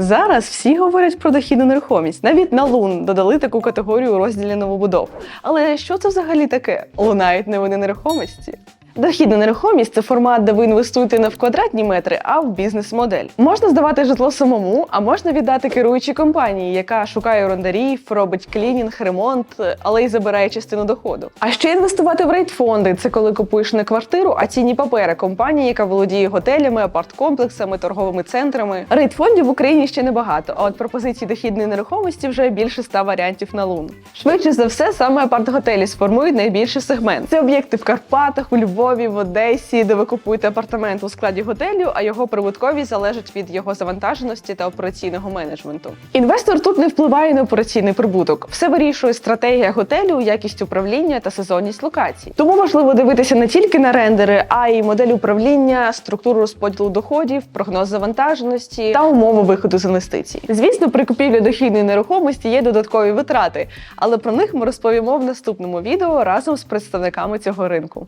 Зараз всі говорять про дохідну нерухомість. Навіть на лун додали таку категорію у розділі новобудов. Але що це взагалі таке? Лунають не вони нерухомості. Дохідна нерухомість це формат, де ви інвестуєте не в квадратні метри, а в бізнес-модель. Можна здавати житло самому, а можна віддати керуючій компанії, яка шукає орендарів, робить клінінг, ремонт, але й забирає частину доходу. А ще інвестувати в рейд-фонди це коли купуєш не квартиру, а цінні папери компанії, яка володіє готелями, апарткомплексами, торговими центрами. Рейд-фондів в Україні ще небагато, а от пропозицій дохідної нерухомості вже більше ста варіантів на лун. Швидше за все, саме апарт-готелі сформують найбільший сегмент. Це об'єкти в Карпатах, у Львові, в Одесі, де ви купуєте апартамент у складі готелю, а його прибутковість залежить від його завантаженості та операційного менеджменту. Інвестор тут не впливає на операційний прибуток. Все вирішує стратегія готелю, якість управління та сезонність локацій. Тому важливо дивитися не тільки на рендери, а й модель управління, структуру розподілу доходів, прогноз завантаженості та умови виходу з інвестицій. Звісно, при купівлі дохідної нерухомості є додаткові витрати, але про них ми розповімо в наступному відео разом з представниками цього ринку.